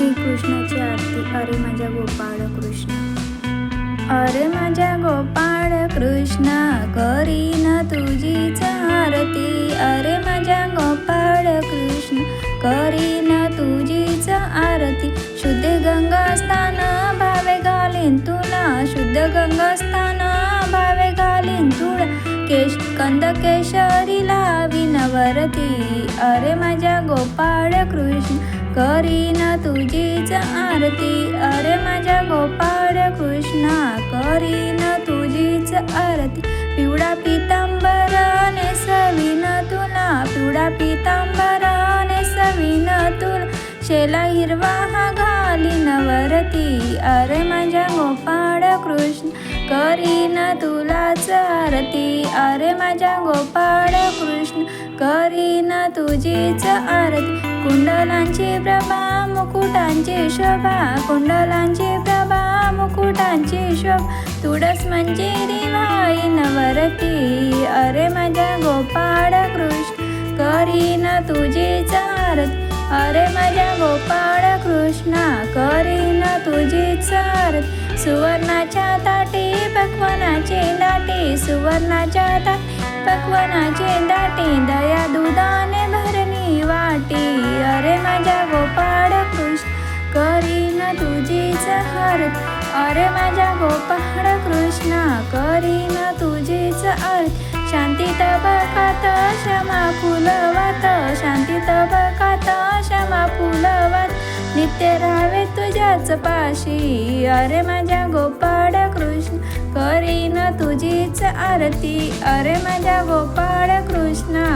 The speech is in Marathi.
श्रीकृष्णाची आरती. अरे माझ्या गोपाळ कृष्ण. अरे माझ्या गोपाळ कृष्ण करीन तुझीच आरती. अरे माझ्या गोपाळ कृष्ण करीन तुझीच आरती. शुद्ध गंगा स्थान भावे घालीन तुला. शुद्ध गंगा स्थान भावे घालीन तुला. केश कंद केशरी लावी वरती. अरे माझ्या गोपाळ कृष्ण करीन तुझीच आरती. अरे माझ्या गोपाळ कृष्णा करीन तुझीच आरती. पिवळा पितांबराने सवीन तुला पिवळा पितांबराने सवीन तुला. शेला हिरवा हा घालीन वरती. अरे माझ्या गोपाळ कृष्ण करीन तू आरती अरे माझ्या गोपाळ कृष्ण करीन तुझीच आरती. कुंडलांची प्रभा मुकुटांची शोभा. कुंडलांची प्रभा मुकुटांची शोभा. तुडस म्हणजे वाईन नवरती. अरे माझ्या गोपाळ कृष्ण करीन तुझीच आरती. अरे माझ्या गोपाळ कृष्णा करीन तुझीच आरती. सुवर्णाच्या ताटी पक्वनाची दाटी सुवर्णाच्या ताटी पक्वनाची दाटी दया दुधाने भरणी वाटी. अरे माझ्या गोपाळ कृष्ण करीन तुझीच आरती अरे माझ्या गोपाळ कृष्णा करीन तुझीच आरती शांती तबकात क्षमा फुलवत. शांती तबकात क्षमा फुलवत. नित्य राहावे तुझ्याच पाशी. अरे माझ्या गोपाळ कृष्ण आरती. अरे माझ्या गोपाळ कृष्णा.